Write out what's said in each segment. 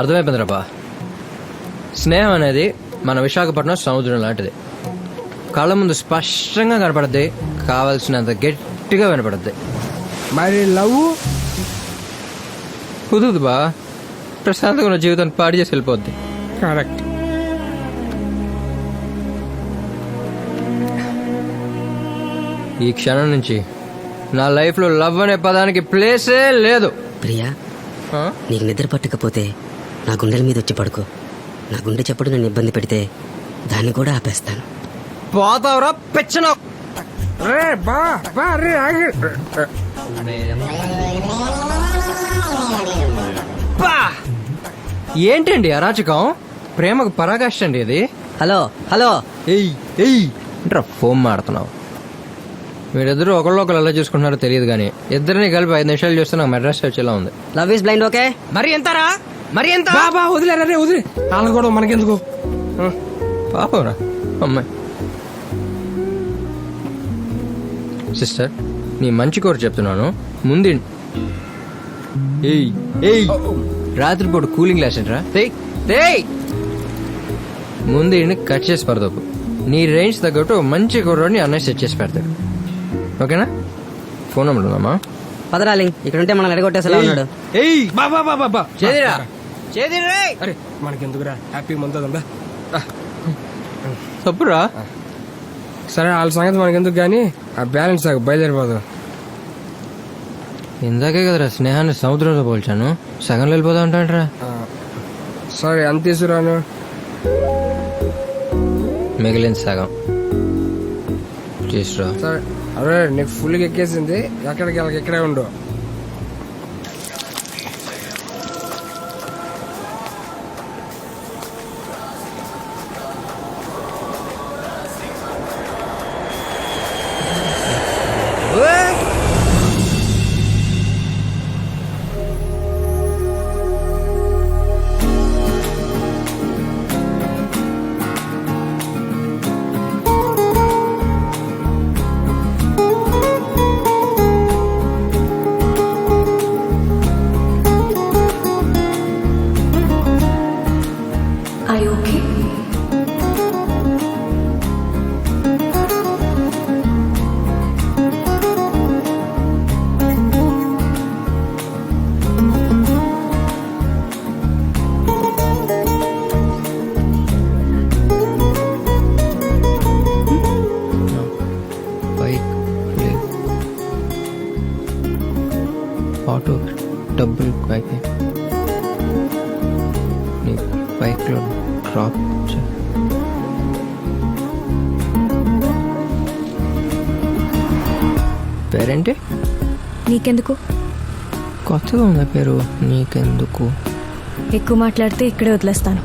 అర్థమైపోయింది రాబా స్నేహం అనేది మన విశాఖపట్నం సముద్రం లాంటిది. కళ్ళ ముందు స్పష్టంగా కనపడద్ది కావలసినంత గట్టిగా వినపడద్ది. మరి లవ్? కుదురుదు బా. ప్రశాంతంగా ఉన్న జీవితాన్ని పాడు చేసి వెళ్ళిపోద్ది. కరెక్ట్ ఈ క్షణం నుంచి నా లైఫ్లో లవ్ అనే పదానికి ప్లేసే లేదు. ప్రియా? నీకు నిద్ర పట్టకపోతే నా గుండెల మీద వచ్చి పడుకో. నా గుండె చప్పుడు నన్ను ఇబ్బంది పెడితే దాన్ని కూడా ఆపేస్తాను. పోతావురా పెచ్చన. రే బా బా రే ఆగి. బా! ఏంటండి అరాచకం? ప్రేమకు పరాకాష్ట అండి ఇది. Hello hello. ఎయ్ ఎయ్ ఏంట్రా ఫోన్ మాడుతున్నావు? మీరిద్దరూ ఒకళ్ళు ఒకరు ఎలా చూసుకుంటున్నారో తెలియదు కానీ ఇద్దరిని కలిపి ఐదు నిమిషాలు చూస్తే నాకు మెడ్రాస్ వచ్చేలా ఉంది. Love is blind okay? మరి ఎంతరా? మరి ఎంత? బా బా వదిలేరా రే వదిలే. వాళ్ళని కూడా మనకెందుకు? పాపరా అమ్మాయి. సిస్టర్ నీ మంచి కోరు చెప్తున్నాను. ముందు ఏయ్ ఏయ్. రాత్రిపూట కూలింగ్ గ్లాస్ తేయ్ ముందు కట్ చేసి పడదోపు నీ రేంజ్ తగ్గట్టు మంచి కుర్రోడిని అన్నయ్య సెట్ చేసి పెడతాడు. ఓకేనా? ఫోన్ నెంబర్ ఉందమ్మా. పదరాలింగ్ ఇక్కడ ఉంటే మనం ఎడగొట్టేసేలా ఉన్నాడు. ఏయ్ బా బా బా బా బా. చేదిరా. చేదిరా అరే మనకెందుకురా? హ్యాపీ ముందుదా తప్పురా? సరే వాళ్ళ సంగతి మనకెందుకు కానీ ఆ బ్యాలెన్స్ నాకు బయలుదేరిపోదు. ఇందాకే కదరా స్నేహాన్ని సముద్రంతో పోల్చాను. సగంలో వెళ్ళిపోతా ఉంటాంట్రా సరే ఎంత తీసుకురాను? మిగిలిన సగం. తీసురా సరే. అరే నీకు ఫుల్గా ఎక్కేసింది. ఎక్కడికి వెళ్ళకి ఇక్కడే ఉండు. బైక్లో డ్రాప్ పేరేంటి? నీకెందుకు? కొత్తగా ఉంది పేరు నీకెందుకు? ఎక్కువ మాట్లాడితే ఇక్కడే వదిలేస్తాను.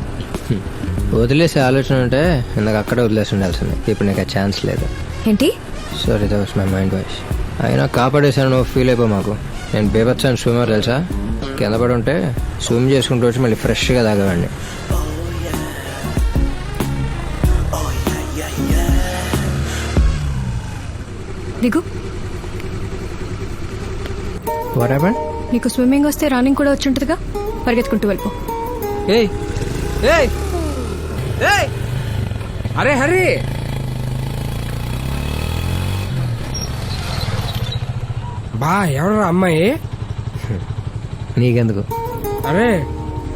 వదిలేసే ఆలోచన ఉంటే ఇందాక అక్కడే వదిలేసి ఉండాల్సింది. ఇప్పుడు నీకు ఛాన్స్ లేదు. ఏంటి? Sorry that was my mind voice అయినా కాపాడేశాను నువ్వు ఫీల్ అయిపో మాకు. నేను బేబత్సాను స్విమ్మర్ తెలుసా? కింద పడి ఉంటే స్విమ్ చేసుకుంటూ వచ్చి మళ్ళీ ఫ్రెష్గా తాగేవాడిని. దిగు. వాట్ హ్యాపెండ్ నీకు స్విమ్మింగ్ వస్తే రన్నింగ్ కూడా వచ్చి ఉంటుందిగా? పరిగెత్తుకుంటూ వెళ్ళిపో. ఏయ్ ఏయ్ ఏయ్. అరే హరి. బా ఎవరు అమ్మాయి? నీకెందుకు? అరే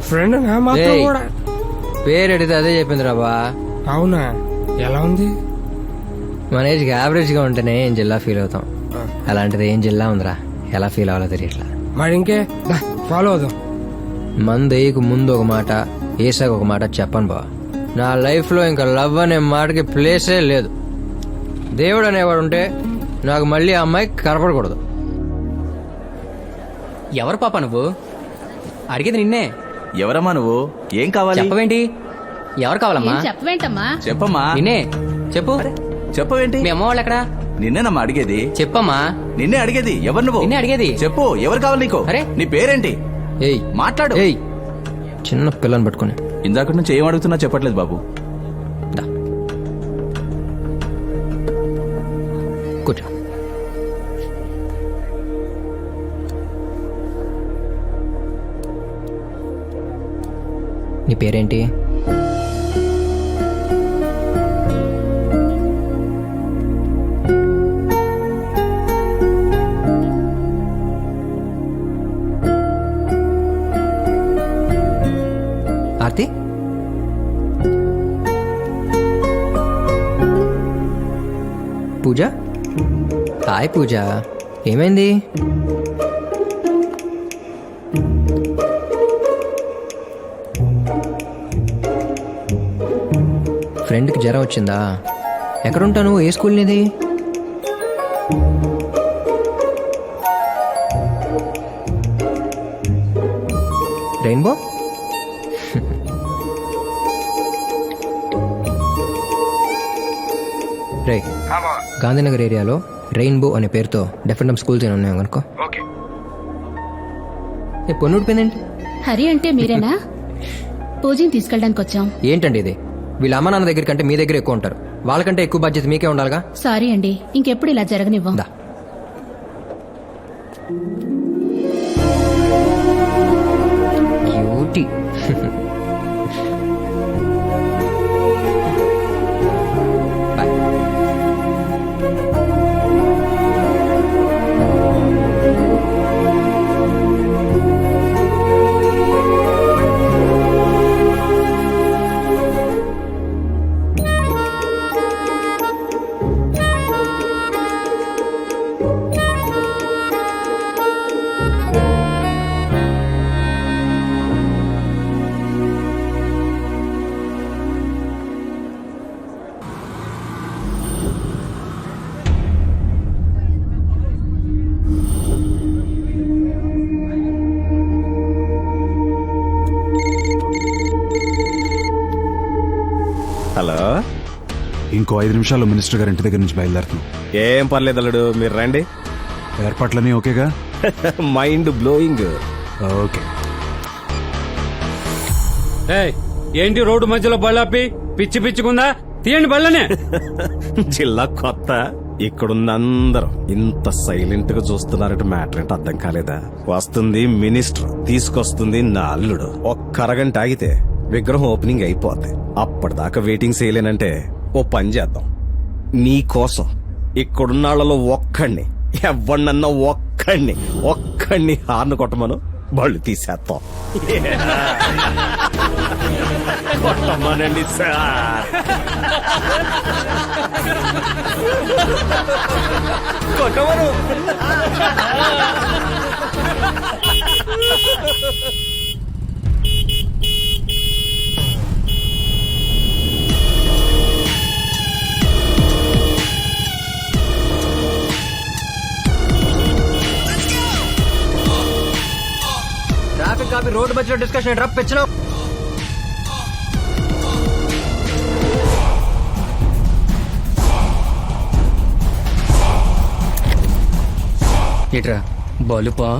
ఫ్రెండ్ నా మాత్రం ఏయ్. కూడా. పేరు అడిగితే అదే చెప్పింది రా బా. అవునా? ఎలా ఉంది? మన ఏజ్కి యావరేజ్గా ఉంటేనే ఏం జిల్లా ఫీల్ అవుతాం. అలాంటిది ఏం జిల్లా ఉందిరా? ఎలా ఫీల్ అవ్వాలో తెలియట్లా. మరి ఇంకే ఫాలో అవుదాం. మందు వేయకు ముందు ఒక మాట వేసాక ఒక మాట చెప్పను బా. నా లైఫ్లో ఇంకా లవ్ అనే మాటకి ప్లేసే లేదు. దేవుడు అనేవాడు ఉంటే నాకు మళ్ళీ ఆ అమ్మాయి కనపడకూడదు. ఎవరు పాప నువ్వు? అడిగేది నిన్నే. ఎవరమ్మా నువ్వు? ఏం కావాలి? చెప్పవేంటి? ఎవరు కావాలమ్మా? ఏం చెప్పవేంటమ్మా? చెప్పమ్మా. నిన్నే. చెప్పు. చెప్పవేంటి? మీ అమ్మ వాళ్ళు ఎక్కడా నిన్నేనమ్మా అడిగేది. చెప్పమ్మా. నిన్నే అడిగేది. ఎవరు నువ్వు? నిన్నే అడిగేది. చెప్పు. ఎవరు కావాలి నీకు? అరే. నీ పేరేంటి? ఏయ్. మాట్లాడు. ఏయ్. చిన్న పిల్లని పట్టుకుని. ఇందాక నుంచి ఏం అడుగుతున్నా చెప్పట్లేదు బాబు. నీ పేరేంటి? ఆర్తి? పూజ? హాయ్ పూజ. ఏమైంది? ఫ్రెండ్కి జ్వరం వచ్చిందా? ఎక్కడుంటాను? ఏ స్కూల్ నీది? రెయిన్బో? రే గాంధీనగర్ ఏరియాలో రెయిన్బో అనే పేరుతో డెఫినెట్ స్కూల్స్ ఏమైనా ఉన్నాయి కనుకో ఏ పొన్ను ఊడిపోయిందేంటి హరి అంటే మీరేనా? పూజని తీసుకెళ్ళడానికి వచ్చాం ఏంటండి ఇది? వీళ్ళ అమ్మ నాన్న దగ్గర కంటే మీ దగ్గర ఎక్కువ ఉంటారు. వాళ్ళకంటే ఎక్కువ బాధ్యత మీకే ఉండాలిగా? సారీ అండి ఇంకెప్పుడు ఇలా జరగనివ్వం. దా. క్యూటీ ఇంకో ఐదు నిమిషాల్లో మినిస్టర్ గారి ఇంటి దగ్గర నుంచి బయలుదేరుతున్నాం. ఏం పర్లేదు అల్లుడు మీరు రండి. ఏర్పాట్లన్నీ ఓకేగా? Mind blowing okay. ఏయ్, ఏంటి రోడ్డు మధ్యలో బళ్ళాపి? పిచ్చి పిచ్చుకుందా తీయండి బళ్ళనే. జిల్లా కొత్త. ఇక్కడున్న అందరూ ఇంత సైలెంట్గా చూస్తున్నారంటే మ్యాటర్ ఏంటో అర్థం కాలేదా? వస్తుంది మినిస్టర్ తీసుకొస్తుంది నా అల్లుడు. ఒక్క అరగంట ఆగితే విగ్రహం ఓపెనింగ్ అయిపోద్ది అప్పటిదాకా వెయిటింగ్ చేయలేనంటే ఓ పని చేద్దాం. నీ కోసం ఇక్కడున్న వాళ్ళలో ఒక్కడిని ఎవరినన్నా ఒక్కడిని ఒక్కడిని హార్న్ కొట్టమను బళ్ళు తీసేస్తాం. కొట్టమనండి సార్. కొట్టమను. ట్రాఫిక్ రోడ్డు మధ్యలో డిస్కషన్ రప్ పెంచడం ఏట్రా? బలుపా?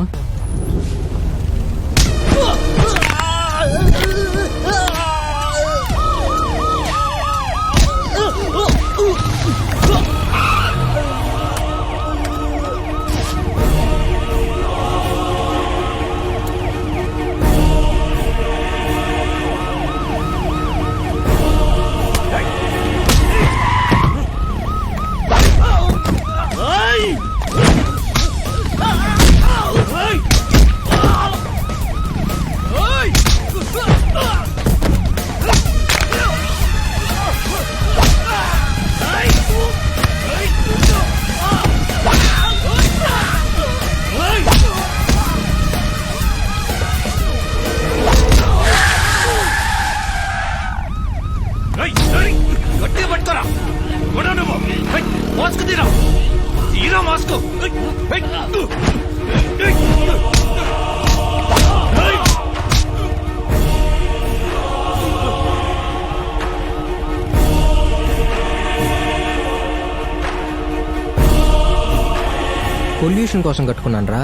పొల్యూషన్ కోసం కట్టుకున్నాను రా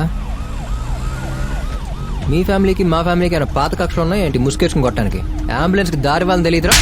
మీ ఫ్యామిలీకి మా ఫ్యామిలీకి ఏమైనా పాత కక్షలు ఉన్నాయి ఏంటి ముసుకేసుకుని కొట్టడానికి? అంబులెన్స్కి దారి వాళ్ళని తెలియదురా.